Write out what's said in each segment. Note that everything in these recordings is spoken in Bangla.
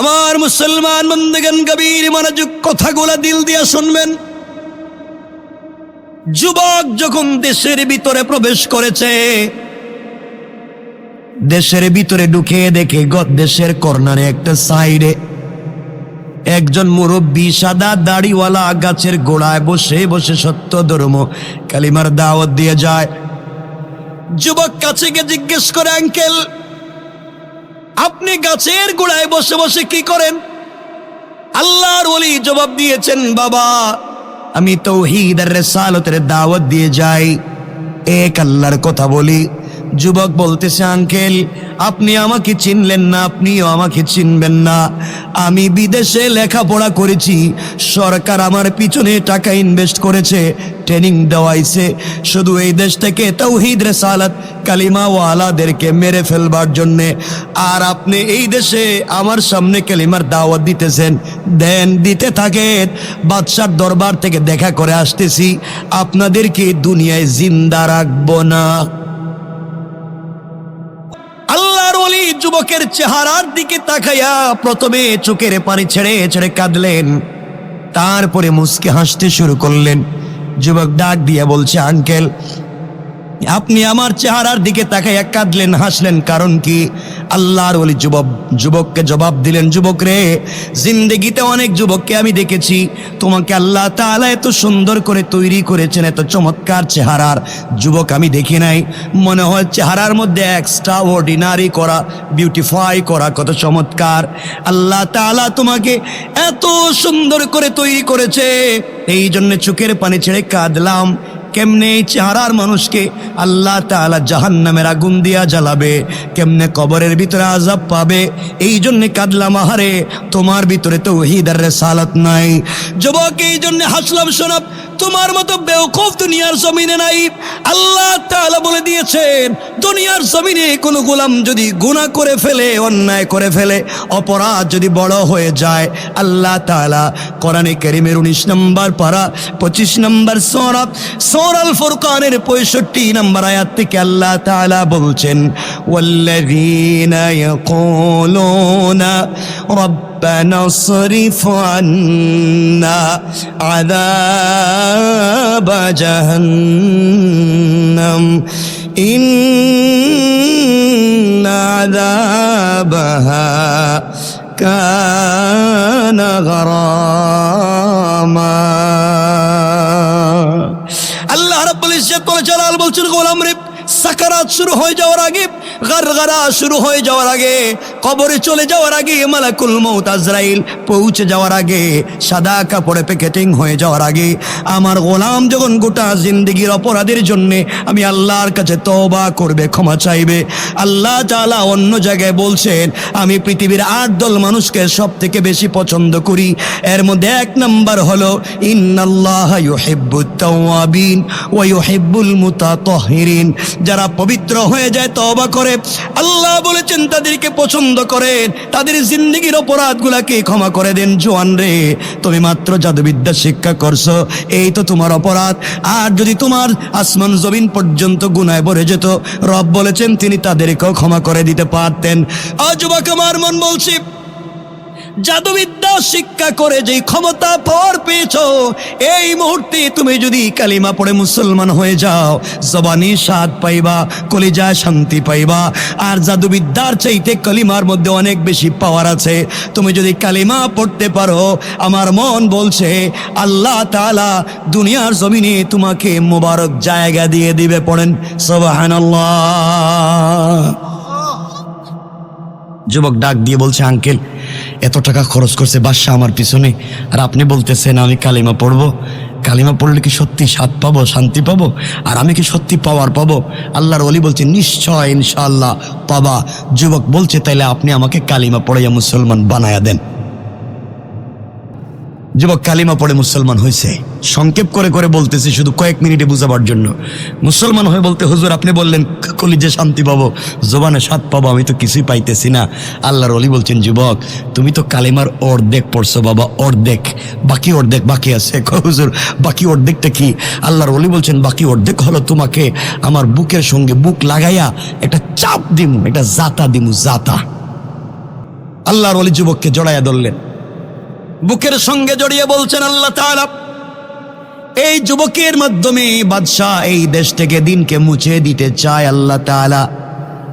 আমার মুসলমান বন্ধুগণ, গভীর মনোযোগ কথাগুলা দিল দিয়া শুনবেন। যুবক যখন দেশের ভিতরে প্রবেশ করেছে, দেশের ভিতরে ঢুকে দেখে দেশের কর্নারে একটা সাইডে একজন মুরব্বী সাদা দাড়িওয়ালা গাছের গোড়ায় বসে বসে সত্য ধর্ম কালিমার দাওয়াত দিয়ে যায়। যুবক কাছে গিয়ে জিজ্ঞেস করে, আঙ্কেল আপনি গাছের গোড়ায় বসে বসে কি করেন? আল্লাহর ওলি জবাব দিয়েছেন, বাবা, আমি তৌহিদ আর দাওয়াত দিয়ে যাই। এক আল্লাহর কথা বলি যুবক বলতেছে আঙ্কেল আপনি আমাকে চিনলেন না, আপনিও আমাকে চিনবেন না। আমি বিদেশে লেখাপড়া করেছি, সরকার আমার পিছনে টাকা ইনভেস্ট করেছে ট্রেনিং দেওয়াইছে। শুধু এই দেশ থেকে তৌহিদ রেসালাত কালিমাওয়ালাদেরকে মেরে ফেলবার জন্যে। আর আপনি এই দেশে আমার সামনে কালিমার দাওয়াত দিতেছেন। দেন, দিতে থাকেন, বাদশার দরবার থেকে দেখা করে আসতেছি। আপনাদেরকে দুনিয়ায় জিন্দা রাখব না? যুবকের চেহারার দিকে তাকাইয়া প্রথমে চোখের পানি ছেড়ে ছেড়ে কাঁদলেন। তারপরে মুসকে হাসতে শুরু করলেন। যুবক ডাক দিয়ে বলছে, আঙ্কেল আপনি আমার চেহারার দিকে তাকাইয়া কাঁদলেন, হাসলেন, কারণ কি? আল্লাহর বলি যুবক যুবককে জবাব দিলেন, যুবক রে, জিন্দগিতে অনেক যুবককে আমি দেখেছি। তোমাকে আল্লাহ তাআলা এত সুন্দর করে তৈরি করেছেন, এত চমৎকার চেহারার যুবক আমি দেখি নাই। মনে হয় চেহারার মধ্যে এক্সট্রা অর্ডিনারি করা বিউটিফাই করা কত চমৎকার। আল্লাহ তাআলা তোমাকে এত সুন্দর করে তৈরি করেছে। এই জন্য চোখের পানি ছেড়ে কাঁদলাম। কেমনে এই চেহারার মানুষকে আল্লাহ তাআলা জাহান্নামের আগুন দিয়া জ্বালাবে? কেমনে কবরের ভিতরে আজাব পাবে? এই জন্য কাঁদলাম, আহারে, তোমার ভিতরে তো ওহিদার রেসালাত নাই। যুবক এই জন্য হাসলাম শোনাব তোমার মতো বেওকুফ দুনিয়ার জমিনে নাই। আল্লাহ তাআলা বলে দিয়েছেন, দুনিয়ার জমিনে কোনো গোলাম যদি গুনাহ করে ফেলে, অন্যায় করে ফেলে, অপরাধ যদি বড় হয়ে যায়, আল্লাহ তাআলা কোরআনে কারীমের 19 নম্বর পারা 25 নম্বর সূরা সূরা আল ফুরকানের 65 নম্বর আয়াত থেকে আল্লাহ তাআলা বলছেন ওয়াল্লাযীনা ইয়াকুলুনা ربنا اصرف عنا عذاب جهنم إن عذابها كان غراما বলে জালাল বলছেন গোলাম রে সাকারাত শুরু হয়ে যাওয়ার আগে, গারগারা শুরু হয়ে যাওয়ার আগে, কবরে চলে যাওয়ার আগে মালাকুল মৌত আজরাইল পৌঁছে যাওয়ার আগে, সাদা কাপড়ে প্যাকেটিং হয়ে যাওয়ার আগে, আমার গোলাম যখন গোটা জিন্দগির অপরাধের জন্য আমি আল্লাহর কাছে তওবা করবে, ক্ষমা চাইবে, আল্লাহ তাআলা অন্য জায়গায় বলছেন, আমি পৃথিবীর আট দল মানুষকে সব থেকে বেশি পছন্দ করি। এর মধ্যে এক নাম্বার হলো, ইন্নাল্লাহ ইউহিব্বুত তাওয়াবিন ওয়া ইউহিব্বুল মুতাতাহহিরিন যারা পবিত্র হয়ে যায় তবা করে, আল্লাহ বলেছেন তাদেরকে পছন্দ করেন তাদের জিন্দগির অপরাধগুলাকে ক্ষমা করে দেন, জোয়ান রে। তুমি মাত্র জাদুবিদ্যা শিক্ষা করছ, এই তো তোমার অপরাধ। আর যদি তোমার আসমান জমিন পর্যন্ত গুনায় ভরে যেত, রব বলেছেন তিনি তাদেরকেও ক্ষমা করে দিতে পারতেন। আজ আমার মন বলছি জাদুবিদ্যা শিক্ষা করে যে ক্ষমতা পাওয়ার পেয়েছ, এই মুহূর্তে তুমি যদি কালিমা পড়ে মুসলমান হয়ে যাও, জবানি স্বাদ পাইবা, কলিজায় শান্তি পাইবা। আর জাদুবিদ্যার চাইতে কালিমার মধ্যে অনেক বেশি পাওয়ার আছে। তুমি যদি কালিমা পড়তে পারো, আমার মন বলছে, আল্লাহ তাআলা দুনিয়ার জমিনে তোমাকে মোবারক জায়গা দিয়ে দিবে, পড়েন, সুবহানাল্লাহ। যুবক ডাক দিয়ে বলছে, আঙ্কেল, এত টাকা খরচ করছে বাদশাহ আমার পিছনে। আর আপনি বলতেছেন, আমি কালিমা পড়ব। কালিমা পড়লে কি সত্যি স্বাদ পাবো, শান্তি পাবো? আর আমি কি সত্যি পাওয়ার পাবো? আল্লাহর অলি বলছে, নিশ্চয় ইনশাল্লাহ পাবা। যুবক বলছে, তাইলে আপনি আমাকে কালিমা পড়াইয়া মুসলমান বানায়া দেন। যুবক কালিমা পড়ে মুসলমান হয়েছে। সংক্ষেপ করে করে বলতেছি, শুধু কয়েক মিনিটে বুঝাবার জন্য। মুসলমান হয়ে বলতে, হুজুর, আপনি বললেন কলিজে শান্তি পাবো, জবানে স্বাদ পাবো, আমি তো কিছুই পাইতেছি না। আল্লাহর অলি বলছেন, যুবক, তুমি তো কালিমার অর্ধেক পড়ছো বাবা, অর্ধেক। বাকি অর্ধেক বাকি আছে। হুজুর, বাকি অর্ধেকটা কি? আল্লাহর অলি বলছেন, বাকি অর্ধেক হলো তোমাকে আমার বুকের সঙ্গে বুক লাগাইয়া একটা চাপ দিমু, একটা জাতা দিমু, জাতা। আল্লাহর অলি যুবককে জড়াইয়া ধরলেন। বুকের সঙ্গে জড়িয়ে বলছেন আল্লাহ তাআলা, এই যুবকের মাধ্যমে বাদশাহ এই দেশ থেকে দিনকে মুছে দিতে চায় আল্লাহ তাআলা।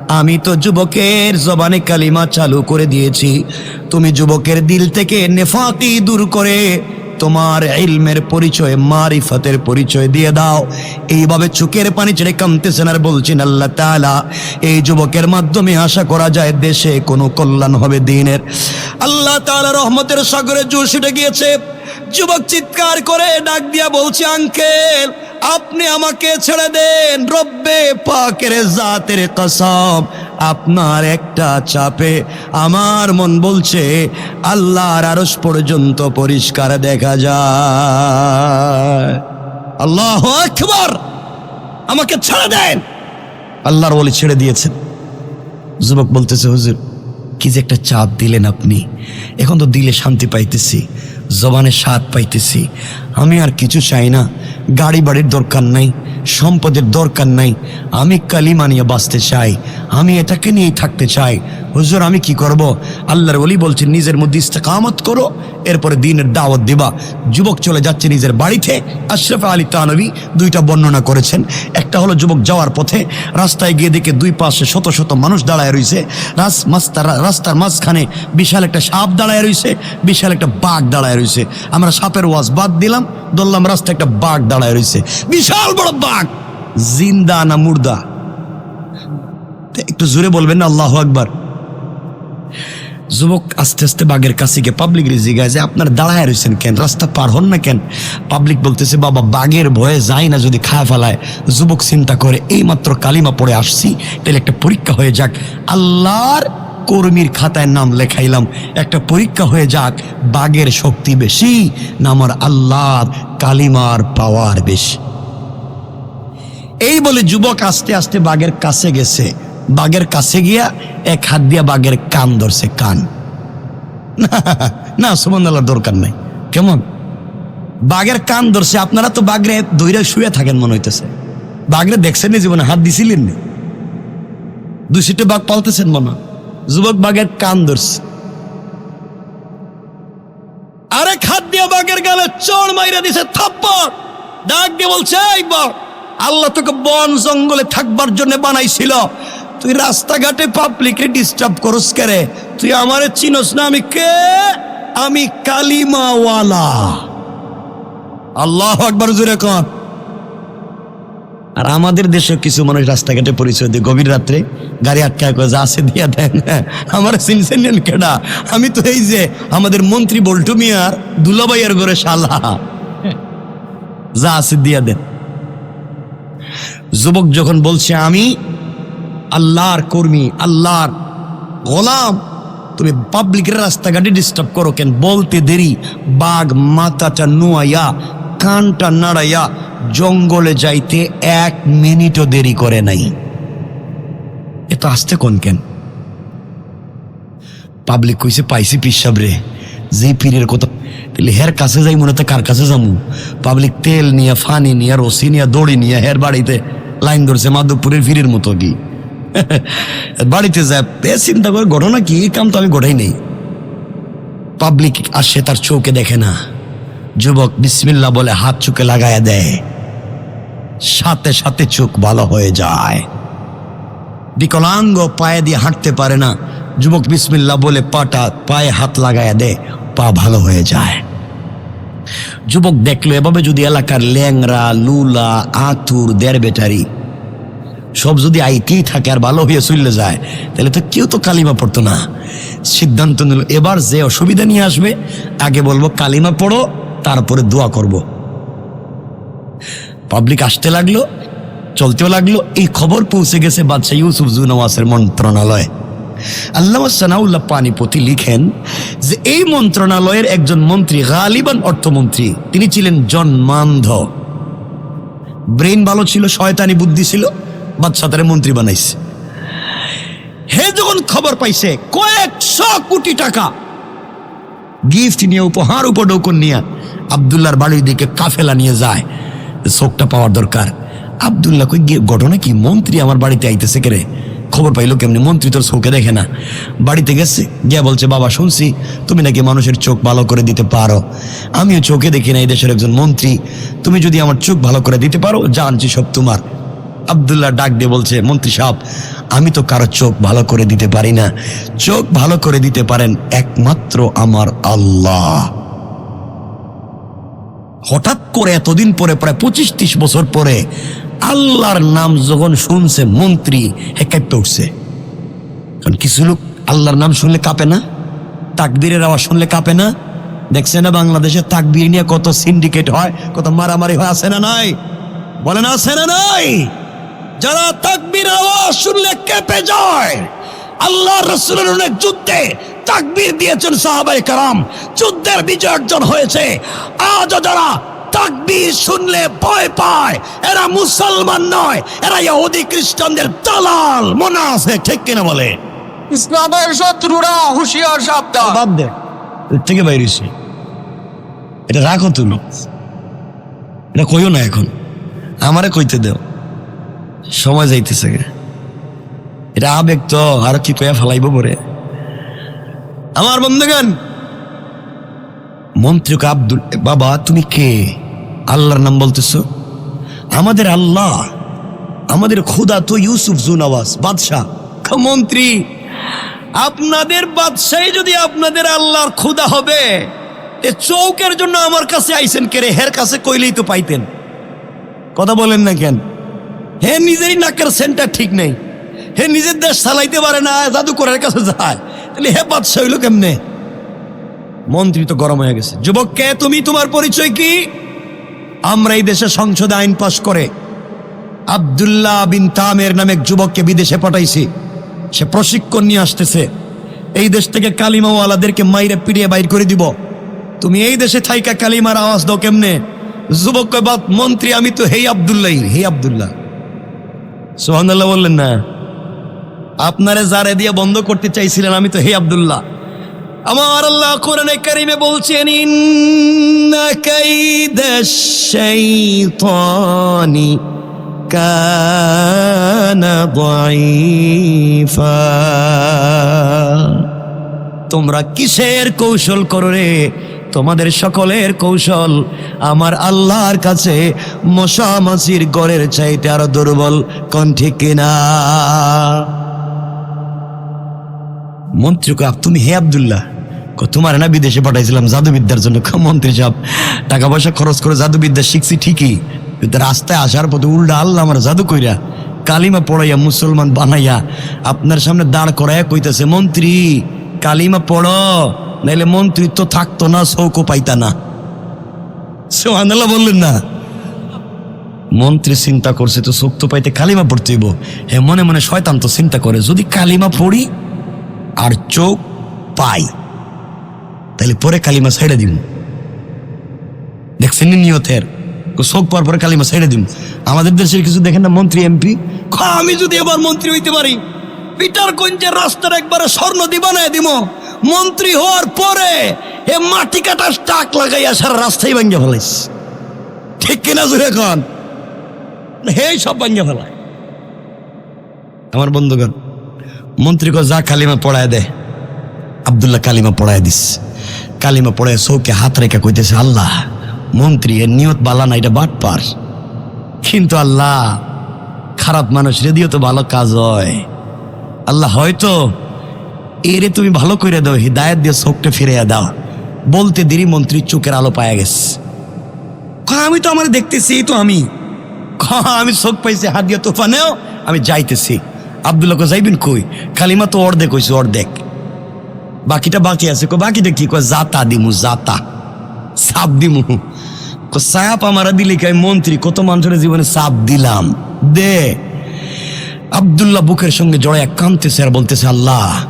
আমি তো যুবকের জবানে কালিমা চালু করে দিয়েছি। তুমি যুবকের দিল থেকে নেফাতি দূর করে তোমার ইলমের পরিচয়, মারিফতের পরিচয় দিয়ে দাও। এইভাবে চোখের পানি ছেড়ে কামতেছেন আর বলছেন, আল্লাহ তাআলা, এই যুবকের মাধ্যমে আশা করা যায় দেশে কোনো কল্যাণ হবে দিনের। আল্লাহ তাআলা রহমতের সাগরে জোর ছুটে গিয়েছে। যুবক চিৎকার করে ডাক দিয়া বলছে, আঙ্কেল, আপনি আমাকে ছেড়ে দেন, রব্বে পাকের জাতের কসম। আপনার একটা চাপে আমার মন বলছে, আল্লাহর আরস পর্যন্ত পরিষ্কার দেখা যায়। আল্লাহ আকবর! আমাকে ছেড়ে দেন! আল্লাহর বলে ছেড়ে দিয়েছেন। যুবক বলতেছে, হুজুর, কি যে একটা চাপ দিলেন আপনি। এখন তো দিলে শান্তি পাইতেছি, জবানে স্বাদ পাইতেছি। আমি আর কিছু চাই না। গাড়ি বাড়ির দরকার নাই, সম্পদের দরকার নাই। আমি কালিমা নিয়ে বাঁচতে চাই, আমি এটাকে নিয়েই থাকতে চাই। হুজুর, আমি কি করব? আল্লাহর বলি বলছেন নিজের মধ্যে ইস্তেকামত করো, এরপরে দিনের দাওয়াত দিবা। যুবক চলে যাচ্ছে নিজের বাড়িতে, আশরাফ আলী তানবী দুইটা বর্ণনা করেছেন। একটা হলো যুবক যাওয়ার পথে, রাস্তায় গিয়ে দেখে দুই পাশে শত শত মানুষ দাঁড়ায় রয়েছে রাস মাস্তার রাস্তার মাঝখানে বিশাল একটা সাপ দাঁড়ায় রয়েছে বিশাল একটা বাঘ দাঁড়ায় রয়েছে আমরা সাপের ওয়াজ বাদ দিলাম ধরলাম রাস্তায় একটা বাঘ দাঁড়ায় রয়েছে। বিশাল বড় বাঘ! জিন্দা না মুর্দা? একটু জোরে বলবেন না, আল্লাহ আকবার। যুবক আস্তে আস্তে বাঘের কাছে গিয়ে পাবলিক জিগায় যে, আপনার দাঁড়ায় রয়েছেন কেন? রাস্তা পার হন না কেন? পাবলিক বলতেছে, বাবা, বাঘের ভয়ে যায় না যদি খায় ফেলায়। যুবক চিন্তা করে এই মাত্র কালিমা পড়ে আসছি, তাহলে একটা পরীক্ষা হয়ে যাক। আল্লাহর কর্মীর খাতায় নাম লেখাইলাম। একটা পরীক্ষা হয়ে যাক, বাঘের শক্তি বেশি না আমার আল্লাহর কালিমার পাওয়ার বেশি। এই বলে যুবক আস্তে আস্তে বাঘের কাছে গেছে। বাঘের কাছে গিয়া এক হাত দিয়া বাঘের কান ধরছে, কান। না সুমন আল্লাহর দরকার নাই। কেমন? বাঘের কান ধরছে, আপনারা তো বাঘরে দইরা শুয়ে থাকেন মনে হইতেছে। বাঘরে দেখছেন জীবনে? হাত দিছিলেন দুই সিটে বাঘ পালতেছেন মনে। যুবক বাঘের কান ধরছে। আরেক হাত দিয়ে বাঘের গালে চড় মাইরা দিছে, থাপ্পড়। ডাক দিয়ে বলছে, এই আল্লাহ তোকে বন জঙ্গলে থাকবার জন্য বানাইছিল। তুই রাস্তাঘাটে পাবলিকে ডিস্টার্ব করস করে তুই আমারে চিনস না, আমি কে? আমি কালিমাওয়ালা। আল্লাহ একবার জুড়ে কর আর আমাদের দেশে কিছু মানুষ রাস্তাঘাটে পরিচয় দিয়ে। গভীর রাত্রে গাড়ি আটকায় করে, যা আছে দিয়া দেন। আমার সিনসেনিয়ান কেডা? আমি তো এই যে আমাদের মন্ত্রী বল্টু মিয়ার দুলাভাইয়ের ঘরে শালা। যা আছে দিয়া দেন। যুবক যখন বলছে, আমি আল্লাহর কর্মী, আল্লাহর গোলাম, তুমি পাবলিকের রাস্তাঘাটে ডিস্টার্ব করো কেন? বলতে দেরি। বাঘ মাথাটা নুয়াইয়া, কানটা নাড়াইয়া জঙ্গলে যাইতে এক মিনিটও দেরি করে নাই। এত আসতে কোন কেন? পাবলিক কইছে, পাইছি পিসাব রে, যে পীরের কথা তাহলে হের কাছে যাই, মনে তো কার কাছে যামু? পাবলিক তেল নিয়ে, ফানি নিয়ে রসি নিয়ে, দড়ি নিয়ে, হের বাড়িতে লাইন ধরছে মাধবপুরের ফিরের মতো কি? বাড়িতে যায় এ চিন্তা করে ঘটনা কি? কাম তো আমি ঘটাই নেই। পাবলিক আসে, তার চৌকে দেখে না। যুবক বিসমিল্লা বলে হাত চোখে লাগায়া দেয়। সাথে সাথে চোখ ভালো হয়ে যায়। বিকলাঙ্গ পায়ে দিয়ে হাঁটতে পারে না। যুবক বিসমিল্লা বলে পাটা পায়ে হাত লাগায়া দে পা ভালো হয়ে যায়। যুবক দেখল, এভাবে যদি এলাকার ল্যাংরা লুলা, আতুর, দেড় বেটারি সব যদি আইতেই থাকে আর ভালো হয়ে চললে যায়, তাহলে তো কেউ তো কালিমা পড়তো না। সিদ্ধান্ত নিল, এবার যে অসুবিধা নিয়ে আসবে, আগে বলব কালিমা পড়ো, তারপরে দোয়া করব। পাবলিক আসতে লাগল, চলতেও লাগল। এই খবর পৌঁছে গেছে বাদশাহ ইউসুফ জুনওয়াসের মন্ত্রণালয়। আল্লাহ সানাউল্লাহ পানিপতি লিখেন যে, এই মন্ত্রণালয়ের একজন মন্ত্রী, গালিবান অর্থমন্ত্রী, তিনি ছিলেন জন্মান্ধ। ব্রেন ভালো ছিল, শয়তানি বুদ্ধি ছিল, বাদশাহ তারে মন্ত্রী বানাইছে। হে যখন খবর পাইছে, কয়েকশো কোটি টাকা গিফট নিয়ে, উপহার উপঢৌকন নিয়ে আবদুল্লাহর বাড়ির দিকে কাফেলা নিয়ে যায়। চোখটা পাওয়ার দরকার। আবদুল্লাহ কই ঘটনা কি? মন্ত্রী আমার বাড়িতে আইতেছে কে রে খবর পাইলো কেমনি? মন্ত্রী তোর চোখে দেখে না। বাড়িতে গেছে, গিয়া বলছে, বাবা, শুনছি তুমি নাকি মানুষের চোখ ভালো করে দিতে পারো। আমিও চোখে দেখি না এই দেশের একজন মন্ত্রী। তুমি যদি আমার চোখ ভালো করে দিতে পারো জানছি সব তোমার। আবদুল্লাহ ডাক দিয়ে বলছে, মন্ত্রী সাহেব, আমি তো কারও চোখ ভালো করে দিতে পারি না। চোখ ভালো করে দিতে পারেন একমাত্র আমার আল্লাহ। হঠাৎ করে এতদিন পরে, প্রায় পঁচিশ ত্রিশ বছর পরে আল্লাহর নাম যখন শুনছে, মন্ত্রী হে কাঁপতে উঠছে। কারণ কিছু লোক আল্লাহর নাম শুনলে কাঁপে না, তাকবীরের আওয়াজ শুনলে কাঁপে না। দেখছে না বাংলাদেশে তাকবীর নিয়ে কত সিন্ডিকেট হয়, কত মারামারি হয়, আছে না নাই? বলেন, আছে না নাই? যারা তাকবীর আওয়াজ শুনলে কেঁপে যায়। আল্লাহ রসুলের অনেক যুদ্ধে তাকবীর দিয়েছেন সাহাবাই কারাম। যুদ্ধের বিজয় অর্জন হয়েছে। আজও যারা তাকবীর শুনলে ভয় পায় এরা মুসলমান নয় এরা ইহুদি খ্রিস্টানদের দালাল মনে আছে ঠিক কিনা বলে? ইসলামের শত্রুরা হুঁশিয়ার সাবধান। বাদ দে থেকে বাইরেছি এটা রাখো তুমি। এটা কইও না এখন। আমারে কইতে দেও। সময় যাইতেছে। এটা আবেগ তো আর কি কয়া ফেলাইব পরে? আমার বন্ধুগান মন্ত্রীকে আব্দুল, বাবা, তুমি কে? আল্লাহর নাম বলতেছো? আমাদের আল্লাহ, আমাদের খোদা তো ইউসুফ জুনাওয়াজ, বাদশাহ। মন্ত্রী, আপনাদের বাদশাহী যদি আপনাদের আল্লাহর খোদা হবে, এ চৌকের জন্য আমার কাছে আইসেন কেরে হের কাছে কইলেই তো পাইতেন। কথা বলেন না কেন? হে নিজেরই নাকের সেন্টার ঠিক নেই। হে নিজের দেশ চালাইতে পারে না, জাদুকরের কাছে যায়। তাহলে হে বাদশাহ হইল কেমনে? মন্ত্রী তো গরম হয়ে গেছে। যুবক কে তুমি? তোমার পরিচয় কি? আমরা এই দেশে সংসদে আইন পাশ করে আবদুল্লাহ বিন তামের নামে এক যুবককে বিদেশে পাঠাইছি। সে প্রশিক্ষণ নিয়ে আসতেছে। এই দেশ থেকে কালিমাওয়ালাদেরকে মাইরে পিড়িয়ে বাইর করে দিব। তুমি এই দেশে থাইকা কালিমার আওয়াজ দাও কেমনে? যুবক মন্ত্রী, আমি তো হেই আবদুল্লাহ হে আবদুল্লাহ। সোহানাল্লাহ বললেন না। আপনারে জারে দিয়ে বন্ধ করতে চাইছিলেন আমি তো হে আবদুল্লাহ। আমার আল্লাহ কোরআনে কারিমে বলছেন, ইন্না কাইদাশ শাইতানি কানা দাঈফা। তোমরা কিসের কৌশল করো রে? তোমাদের সকলের কৌশল। আমার আল্লাহর কাছে মশা মাছির গড়ের চাইতে আরও দুর্বল কণ্ঠে কিনা? মন্ত্রী কয়, তুমি হে আবদুল্লাহ? তোমার না বিদেশে পাঠাইছিলাম জাদুবিদ্যার জন্য। মন্ত্রী সাহেব টাকা পয়সা খরচ করে জাদুবিদ্যা শিখছি ঠিকই কিন্তু রাস্তায় আসার পথে উল্টা আল্লাহ আমার জাদু কইরা কালিমা পড়াইয়া মুসলমান বানাইয়া আপনার সামনে দাঁড় করাইয়া কইতেছে মন্ত্রী কালিমা পড়ো নাইলে মন্ত্রী তো থাকতো না সৌকো পাইতা না। সে সোহানাল্লাহ বললেন না। মন্ত্রী চিন্তা করছে তো শক্ত পাইতে কালিমা পড়তে হইব। হে মনে মনে শয়তান তো চিন্তা করে যদি কালিমা পড়ি আর চোখ পাই। তাহলে পরে কালিমা ছেড়ে দিব দেখছেন নিয়তের? চোখ পাওয়ার পরে কালিমা ছেড়ে দিব আমাদের দেশের কিছু দেখেন না মন্ত্রী, এমপি? আমি যদি এবার মন্ত্রী হইতে পারি, পিটার গঞ্জের রাস্তার একবারে স্বর্ণ দিবানায় দিব মন্ত্রী হওয়ার পরে এ মাটি কাটা টাক লাগাইয়া সারা রাস্তায় ভাঙ্গে ফেলাইস। ঠিক কিনা জুড়ে খান হে সব ভাঙ্গে ফেলায়। আমার বন্ধুগণ মন্ত্রী কো যা কালিমা পড়ায় দে। আবদুল্লাহ কালিমা পড়ায় দিস। কালিমা পড়ায় সৌকে হাত রেখা কইতেছে, আল্লাহ, মন্ত্রী এর নিয়ত বালা না, এটা বাট পার। কিন্তু আল্লাহ, খারাপ মানুষ রেদিও তো ভালো কাজ হয়। আল্লাহ, হয়তো এরে তুমি ভালো করে দাও, হৃদায়ত দিয়ে চোখটা ফিরিয়ে দাও। বলতে দেরি, মন্ত্রী চোখের আলো পায়া গেছে। আমি তো আমার দেখতেছি তো আমি। আমি চোখ পাইছি, হাত দিয়ে তোফানেও আমি যাইতেছি। আবদুল্লাহ যাইবেন কই? কালিমা তো অর্ধেক হয়েছে অর্ধেক। বাকিটা বাকি আছে। কো বাকিটা কি? কয়, জাতা দিমু, জাতা। সাপ দিমু। কো সাপ আমারা দিলি কাই মন্ত্রী, কত মানুষের জীবনে সাপ দিলাম। দে। আবদুল্লাহ বুকের সঙ্গে জড়ায় কাঁদতেছে আর বলতেছে, আল্লাহ,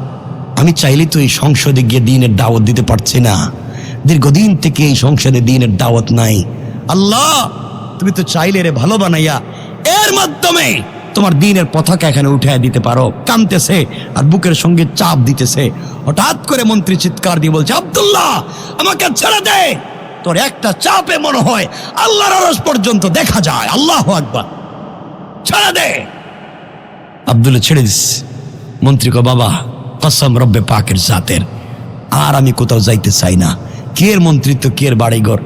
আমি চাইলে তো এই সংসদে গিয়ে দিনের দাওয়াত দিতে পারছি না। দীর্ঘদিন থেকে এই সংসদে দিনের দাওয়াত নাই। আল্লাহ, তুমি তো চাইলে রে ভালো বানাইয়া, এর মাধ্যমে তোমার দিনের পতাকা এখানে উঠে দিতে পারো। কানতেছে আর বুকের সঙ্গে চাপ দিতেছে। হঠাৎ করে মন্ত্রী চিৎকার দিয়ে বলছে, আব্দুল্লাহ, আমাকে ছেড়ে দে। তোর একটা চাপে মনে হয় আল্লাহর আরস পর্যন্ত দেখা যায়। আল্লাহ আকবার। ছেড়ে দে। আব্দুল্লাহ, ছেড়ে দিস। মন্ত্রী কো বাবা, কসম রব্বে পাকের জাতের। আর আমি কোথাও যাইতে চাই না। কের মন্ত্রিত্ব কের বাড়িঘর?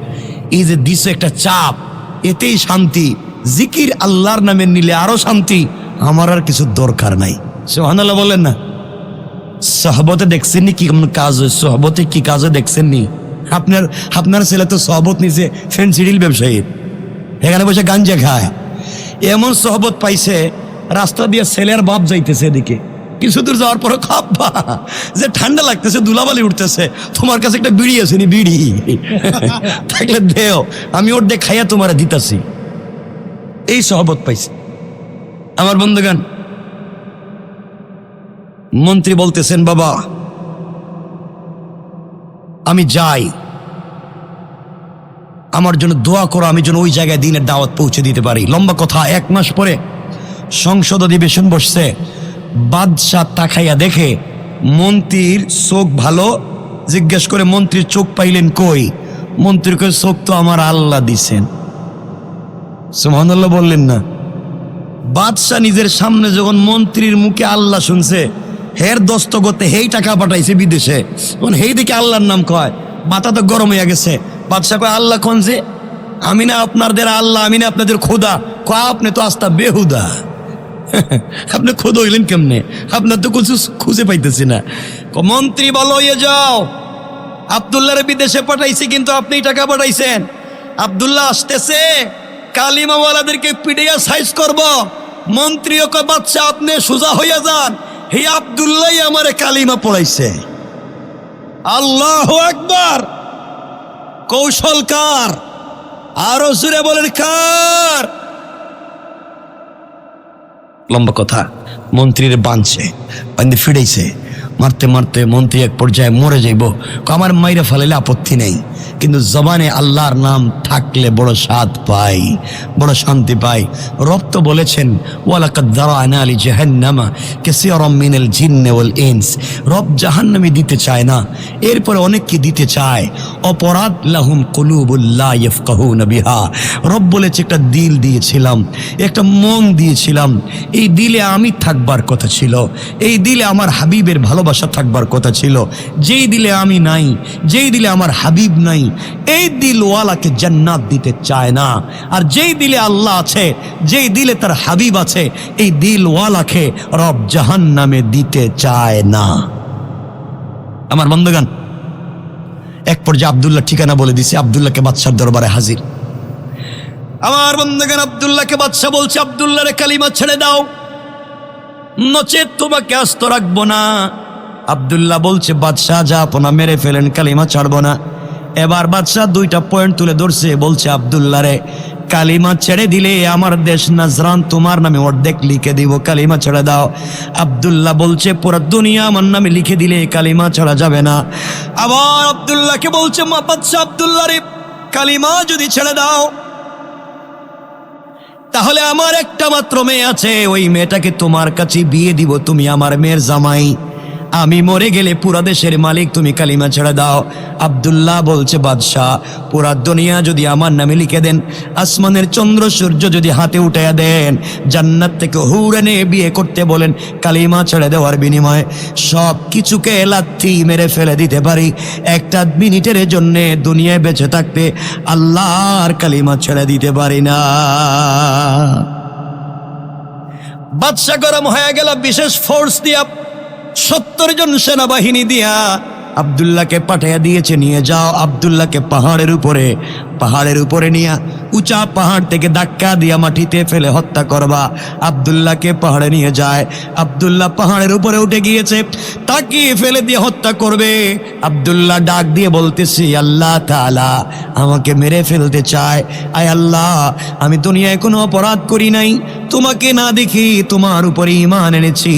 এই যে দিস একটা চাপ, এতেই শান্তি। জিকির আল্লাহর নামে নিলে আরও শান্তি। আমার আর কিছু দরকার নাই। সোহানাল্লাহ বলেন না। সহবতে দেখছেন নি কি কেমন কাজ হয়? সহবতে কি কাজ হয় দেখছেন নি আপনার আপনার ছেলে তো সহবত নিছে ফেন্সিডিল ব্যবসায়ী এখানে বসে গাঞ্জা খায়। এমন সহবত পাইছে, রাস্তা দিয়ে ছেলের বাপ যাইতেছে এদিকে। কিছু দূর যাওয়ার পরে খাপ্পা যে ঠান্ডা লাগতেছে দুলাবালি উঠতেছে। তোমার কাছে একটা বিড়ি আছে নি, বিড়ি? থাকলে দেও, আমি ওর দিয়ে খাইয়া তোমার দিতাছি। এই সহবত পাইছে। আমার বন্ধুগান মন্ত্রী বলতেছেন, বাবা, আমি যাই। আমার জন্য দোয়া করো, আমি যেন ওই জায়গায় দিনের দাওয়াত পৌঁছে দিতে পারি। লম্বা কথা, এক মাস পরে সংসদ অধিবেশন বসছে। বাদশাহ তাকাইয়া দেখে মন্ত্রীর চোখ ভালো। জিজ্ঞেস করে, মন্ত্রীর চোখ পাইলেন কই? মন্ত্রীর কই চোখ তো আমার আল্লাহ দিছেন। সুবহানাল্লাহ বললেন না। বাদশাহ নিজের সামনে যখন মন্ত্রীর মুখে আল্লাহ শুনছে, হের দস্তগতে হেই টাকা পাঠাইছে বিদেশে। তখন হেই দিকে আল্লাহর নাম কয়, মাথা তো গরম হয়ে গেছে। বাদশাহ কয়, আল্লাহ কোন যে? আমি না আপনাদের আল্লাহ, আমি না আপনাদের খোদা। কয়, আপনি তো আস্তা বেহুদা। আপনি খোদ হইলেন কেমনে? আপনার তো কিছু খুঁজে পাইতেছি না। মন্ত্রী বলো ইয়ে যাও। আবদুল্লাহরে বিদেশে পাঠাইছি, কিন্তু আপনি টাকা পাঠাইছেন। আবদুল্লাহ আসতেছে। কালিমাওয়ালাদেরকে পিডিয়া সাইজ করব। মন্ত্রী ও কয়, বাচ্চা আপনি সোজা হইয়া যান। হে আবদুল্লাহ আমারে কালিমা পড়াইছে। আল্লাহ একবার কৌশল কার? আরও জুড়ে বলেন কার? লম্বা কথা মন্ত্রীর বাঁধছে বান্ধে ফিরেছে মারতে মারতে মন্ত্রী এক পর্যায়ে মরে যাইব। আমার মাইরে ফেলাইলে আপত্তি নেই। কিন্তু জবানে আল্লাহর নাম থাকলে বড় স্বাদ পাই, বড় শান্তি পাই। রব তো বলেছেন ইনস। রব জাহান্নামে দিতে চায় না, এরপরে অনেককে দিতে চায়। অপরাধ লাহুম কুলুবুল্লাহ বিহা। রব বলেছে, একটা দিল দিয়েছিলাম, একটা মন দিয়েছিলাম। এই দিলে আমি থাকবার কথা ছিল, এই দিলে আমার হাবিবের ভালোবাসা থাকবার কথা ছিল। যেই দিলে আমি নাই, যেই দিলে আমার হাবিব নাই। এই দিলওয়ালাকে জান্নাত দিতে চায় না। আর যেই দিলে আল্লাহ আছে, যেই দিলে তার হাবিব আছে, এই দিলওয়ালাকে রব জাহান নামে দিতে চায় না। আমার বন্ধুগান এক পর্যায়ে আবদুল্লাহ ঠিকানা বলে দিছে, আবদুল্লাহকে বাদশার দরবারে হাজির। আমার বন্ধুগান আবদুল্লাহকে বাদশাহ বলছে, আবদুল্লাহরে কালিমা ছেড়ে দাও। নচেত তোমাকে আস্ত রাখব না। আবদুল্লাহ বলছে, বাদশাহ, যা আপনা, মেরে ফেলেন, কালিমা ছাড়বো না। এবার বাদশাহ দুইটা পয়েন্ট তুলে ধরছে, বলছে, আবদুল্লাহ রে, কালিমা ছেড়ে দিলে আমার দেশ নাজরান, তোমার নামে অর্ধেক লিখে দিব, কালিমা ছেড়ে দাও। আবদুল্লাহ বলছে, পুরো দুনিয়া আমার নামে লিখে দিলে কালিমা ছাড়া যাবে না। আবার আবদুল্লাহকে বলছে, মা বাদশাহ আবদুল্লাহ রে, কালিমা যদি ছেড়ে দাও, তাহলে আমার একটা মাত্র মেয়ে আছে, ওই মেয়েটাকে তোমার কাছে বিয়ে দিব, তুমি আমার মেয়ের জামাই। আমি মরে গেলে পুরা দেশের মালিক তুমি কালিমা ছেড়ে দাও। আব্দুল্লাহ বলছে, বাদশাহ, পুরা দুনিয়া যদি আমার নামে লিখে দেন, আসমানের চন্দ্র সূর্য যদি হাতে উঠাইয়া দেন, জান্নাত থেকে হুড়েনে বিয়ে করতে বলেন, কালিমা ছেড়ে দেওয়ার বিনিময়ে সব কিছুকে লাথি মেরে ফেলে দিতে পারি। একটা মিনিটের জন্যে দুনিয়ায় বেঁচে থাকতে আল্লাহর কালিমা ছেড়ে দিতে পারি না। বাদশা গরম হয়ে গেল, বিশেষ ফোর্স দিয়া সত্তর জন সেনাবাহিনী দিয়া আবদুল্লাহকে পাঠাইয়া দিয়েছে, নিয়ে যাও আবদুল্লাহকে পাহাড়ের উপরে। পাহাড়ের উপরে নিয়ে উঁচা পাহাড় থেকে ধাক্কা দিয়া মাটিতে ফেলে হত্যা করবা। আবদুল্লাহকে পাহাড়ে নিয়ে যায়। আবদুল্লাহ পাহাড়ের উপরে উঠে গিয়েছে তাকে ফেলে দিয়ে হত্যা করবে। আবদুল্লাহ ডাক দিয়ে বলতেছি, আল্লাহ তাআলা আমাকে মেরে ফেলতে চায়। আয় আল্লাহ, আমি দুনিয়ায় কোনো অপরাধ করি নাই। তোমাকে না দেখি তোমার উপরে ইমান এনেছি।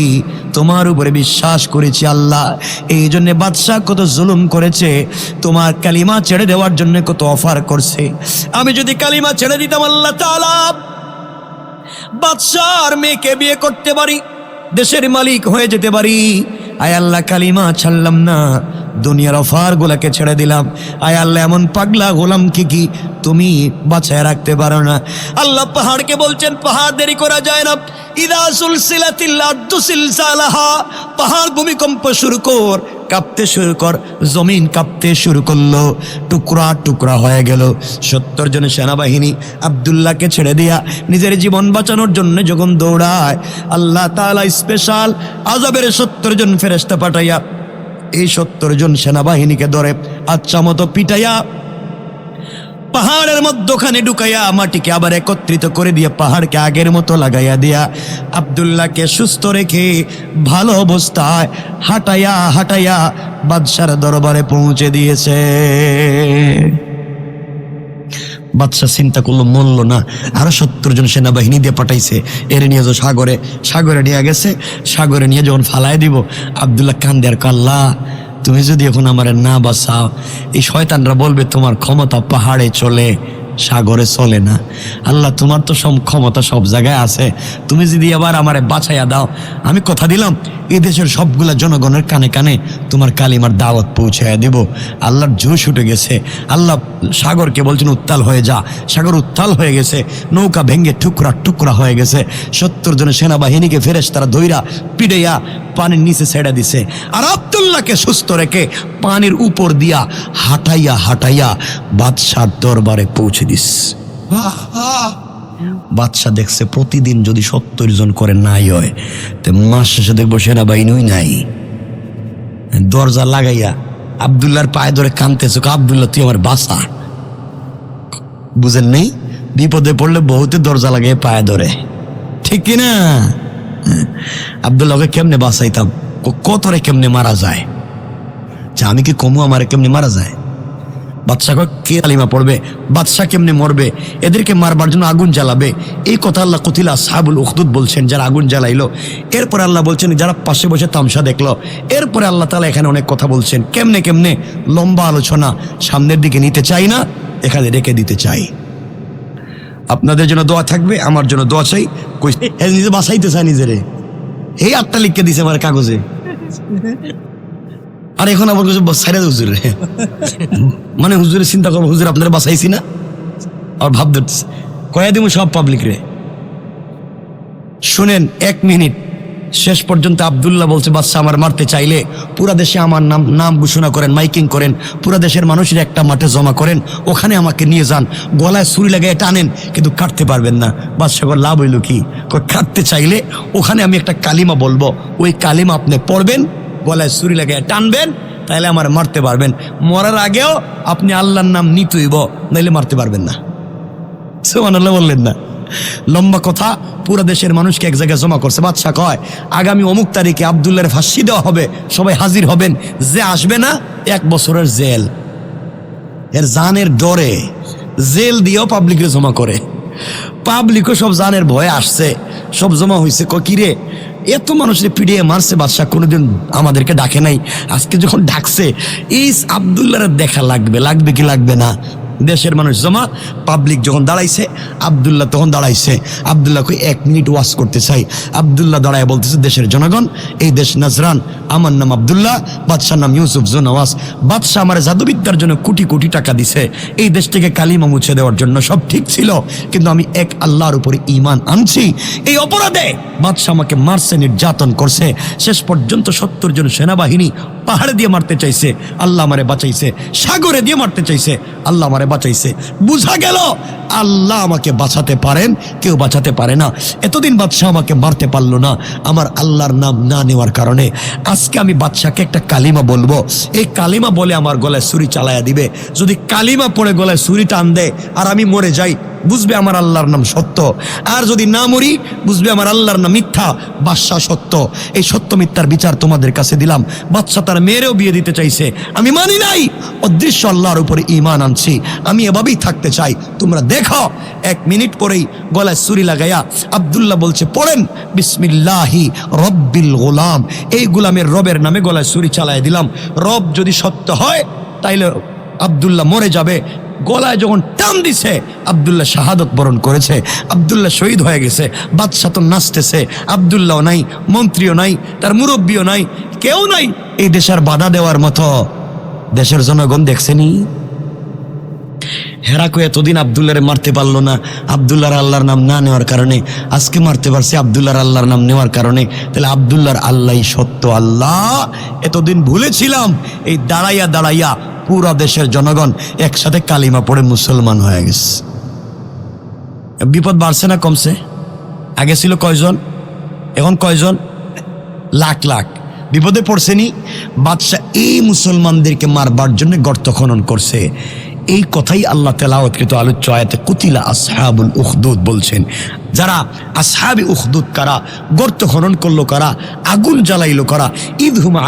তোমার উপরে বিশ্বাস করেছি আল্লাহ। এই জন্যে বাদশাহ কত জুলুম করেছে, তোমার কালিমা ছেড়ে দেওয়ার জন্য কত অফার করছে। আমি যদি কালিমা ছেড়ে দিতাম আল্লাহ বাদশাহ মেয়েকে বিয়ে করতে পারি, দেশের মালিক হয়ে যেতে পারি। আয় আল্লাহ, কালিমা ছাড়লাম না। দুনিয়ার অফার গুলাকে ছেড়ে দিলাম। আয় আল্লাহ, এমন পাগলা গোলাম কি কি তুমি বাঁচায় রাখতে পারো না। আল্লাহ পাহাড়কে বলছেন, পাহাড় দেরি করা যায় না। ইদা সুলসিলাতিল সিলসালাহা। পাহাড় ভূমিকম্প শুরু কর, কাঁপতে শুরু কর, জমিন কাঁপতে শুরু করল। টুকরা টুকরা হয়ে গেল। সত্তর জন সেনাবাহিনী আবদুল্লাহকে ছেড়ে দিয়া নিজের জীবন বাঁচানোর জন্য যখন দৌড়ায়, আল্লাহ তাআলা স্পেশাল আজবের সত্তর জন ফেরেস্তা পাঠাইয়া এই সত্তর জন সেনাবাহিনীকে ধরে আচ্ছা মতো পিটাইয়া পাহাড়ের মধ্যখানে ঢুকাইয়া মাটিকে আবার একত্রিত করে দিয়ে পাহাড়কে আগের মতো লাগাইয়া দিয়া আবদুল্লাহকে সুস্থ রেখে ভালো অবস্থায় হাঁটাইয়া হাঁটাইয়া বাদশার দরবারে পৌঁছে দিয়েছে। বাদশাহ চিন্তা করল, মরল না। আরও সত্তর জন সেনাবাহিনী দিয়ে পাঠাইছে। এর নিয়ে যে সাগরে। সাগরে নিয়ে গেছে। সাগরে নিয়ে যখন ফালাই দিব, আবদুল্লাহ কান্দে আর কাল্লা তুমি যদি এখন আমার না বাঁচাও, এই শয়তানরা বলবে তোমার ক্ষমতা পাহাড়ে চলে। সাগরে চলে না। আল্লাহ, তোমার তো সব ক্ষমতা সব জায়গায় আছে। তুমি যদি আবার আমারে বাছাইয়া দাও, আমি কথা দিলাম, এই দেশের সবগুলা জনগণের কানে কানে তোমার কালিমার দাওয়াত পৌঁছাইয়া দেব। আল্লাহর জোশ উঠে গেছে। আল্লাহ সাগরকে বলছেন, উত্তাল হয়ে যা। সাগর উত্তাল হয়ে গেছে। নৌকা ভেঙ্গে টুকরা টুকরা হয়ে গেছে। সত্তর জনের সেনাবাহিনীকে ফেরেস তারা ধৈরা পিড়েয়া পানির নিচে ছেড়ে দিছে। আর আবদুল্লাহকে সুস্থ রেখে পানির উপর দিয়া হাঁটাইয়া হাঁটাইয়া বাদশার দরবারে পৌঁছে দিস বাদশাহ দেখছে প্রতিদিন যদি সত্তর জন করে নাই হয়, তো মাস শেষে দেখব সেনাবাহিনীই নাই। দরজা লাগাইয়া আবদুল্লার পায়ে ধরে কানতেছে আবদুল্লাহ, তুই আমার বাসা বুঝেন নেই? বিপদে পড়লে বহুতে দরজা লাগাই পায়ে ধরে। ঠিক কিনা? আবদুল্লাহকে কেমনে বাঁচাইতাম? ক- কতরে কেমনে মারা যায়? যে আমি কি কমু আমার কেমনে মারা যায়? বাদশাহ কে তালিমা পড়বে? বাদশাহ কেমনে মরবে? এদেরকে মারবার জন্য আগুন জ্বালাবে? এই কথা আল্লাহ কতিলা সাহাবুল উখদুদ বলছেন, যারা আগুন জ্বালাইলো। এরপরে আল্লাহ বলছেন, যারা পাশে বসে তামসা দেখল। এরপরে আল্লাহ তালা এখানে অনেক কথা বলছেন। কেমনে কেমনে? লম্বা আলোচনা। সামনের দিকে নিতে চাই না, এখানে রেখে দিতে চাই। আপনাদের জন্য দোয়া থাকবে, আমার জন্য দোয়া চাই। নিজে বাসাইতে চায় নিজেরে। এই আটটা লিখকে দিছে আমার কাগজে। আর এখন আবার কিছু সাইরা হুজুর। মানে হুজুরের চিন্তা করব, হুজুর আপনারা বাসাইছি না? আর ভাব ধরতেছে। কয়া দিব সব পাবলিক রে। শুনেন, এক মিনিট। শেষ পর্যন্ত আবদুল্লাহ বলছে, বাচ্চা আমার মারতে চাইলে পুরা দেশে আমার নাম নাম ঘোষণা করেন, মাইকিং করেন, পুরা দেশের মানুষের একটা মাঠে জমা করেন, ওখানে আমাকে নিয়ে যান। গলায় ছুরি লাগিয়ে টানেন, কিন্তু কাটতে পারবেন না। বাদশাহ লাভ হইল কি? কাটতে চাইলে ওখানে আমি একটা কালিমা বলব। ওই কালিমা আপনি পড়বেন গলায় ছুরি লাগাই টানবেন তাহলে আমার মারতে পারবেন। মরার আগেও আপনি আল্লাহর নাম নিতুইব, নাইলে মারতে পারবেন না। সুবহানাল্লাহ বললেন না। লম্বা কথা, পুরো দেশের মানুষকে এক জায়গায় জমা করছে। বাদশাহ কয়, আগামী অমুক তারিখে আবদুল্লার ফাঁসি দেওয়া হবে, সবাই হাজির হবেন। যে আসবে না, এক বছরের জেল। এর জানের ডরে, জেল দিয়েও পাবলিকে জমা করে। পাবলিকও সব জানের ভয়ে আসছে। সব জমা হয়েছে কিরে এত মানুষের পিড়িয়ে মারছে বাদশাহ, কোনোদিন আমাদেরকে ডাকে নাই। আজকে যখন ডাকছে, ইস আবদুল্লার দেখা লাগবে লাগবে কি লাগবে না? দেশের মানুষ জমা পাবলিক যখন দাঁড়াইছে আবদুল্লাহ তখন দাঁড়াইছে। আবদুল্লাহ কই, এক মিনিট ওয়াশ করতে চাই। আবদুল্লাহ দাঁড়ায় বলতেছে, দেশের জনগণ, এই দেশ নাজরান, আমার নাম আবদুল্লাহ, বাদশার নাম ইউসুফ জোনওয়াজ। বাদশাহ আমার জাদুবিদ্যার জন্য কোটি কোটি টাকা দিছে। এই দেশ থেকে কালিমা মুছে দেওয়ার জন্য সব ঠিক ছিল, কিন্তু আমি এক আল্লাহর উপরে ইমান আনছি। এই অপরাধে বাদশাহ আমাকে মারছে, নির্যাতন করছে। শেষ পর্যন্ত সত্তর জন সেনাবাহিনী পাহাড়ে দিয়ে মারতে চাইছে। আল্লাহ আমারে বাঁচাইছে, সাগরে দিয়ে মারতে চাইছে। আল্লাহ আমারে বাঁচাইছে। বুঝা গেল, আল্লাহ আমাকে বাঁচাতে পারেন, কেউ বাঁচাতে পারে না। এতদিন বাদশাহ আমাকে মারতে পারল না। আমার আল্লাহর নাম না নেওয়ার কারণে আজকে আমি বাদশাহকে একটা কালিমা বলব। এই কালিমা বলে আমার গলায় ছুরি চালায়া দিবে। যদি কালিমা পড়ে গলায় ছুরি টান দেয়, আর আমি মরে যাই বুঝবে আমার আল্লাহর নাম সত্য। আর যদি না মরি, বুঝবে আমার আল্লাহর নাম মিথ্যা। বাদশাহ সত্য। এই সত্য মিথ্যার বিচার তোমাদের কাছে দিলাম। বাদশাহ তার মেয়েরেও বিয়ে দিতে চাইছে। আমি মানি নাই। অদৃশ্য আল্লাহর উপরে ইমান আনছি। আমি এভাবেই থাকতে চাই। তোমরা দেখো, এক মিনিট পরেই গলায় ছুরি লাগাইয়া আবদুল্লাহ বলছে, পড়েন। বিসমিল্লাহি রব্বিল গোলাম। এই গোলামের রবের নামে গলায় ছুরি চালায় দিলাম। রব যদি সত্য হয়, তাইলে আবদুল্লাহ মরে যাবে। গলায় যখন টান দিছে, আবদুল্লাহ শাহাদত বরণ করেছে, আবদুল্লাহ শহীদ হয়ে গেছে, বাদশাহ তো নাচতেছে আবদুল্লাহ নাই, মন্ত্রীও নাই, তার মুরব্বীও নাই, কেউ নাই। এই দেশের বাধা দেওয়ার মতো দেশের জনগণ দেখছেনি হেরাকো এতদিন আবদুল্লারে মারতে পারল না আবদুল্লার আল্লাহর নাম না নেওয়ার কারণে, আজকে মারতে পারছে আবদুল্লার আল্লাহর নাম নেওয়ার কারণে, তাহলে আবদুল্লার আল্লাহ সত্য আল্লাহ? এতদিন ভুলেছিলাম, এই দাঁড়াইয়া দাঁড়াইয়া পুরা দেশের জনগণ একসাথে কালিমা পড়ে মুসলমান হয়ে গেছে। বিপদ বাড়ছে না, কমছে? আগে ছিল কয়জন? এখন কয়জন? লাখ লাখ। বিপদে পড়ছেনি বাদশাহ এই মুসলমানদেরকে মারবার জন্য গর্ত খনন করছে। এই কথাই আল্লাহ তেলাওয়াতকৃত আলোচ্য আয়াতে কুতিলা আসহাবুল উখদুদ বলছেন। যারা আসহাবি উখদুদ কারা, গর্ত খনন করল কারা, আগুন জ্বালাইলো কারা ঈদ হুমা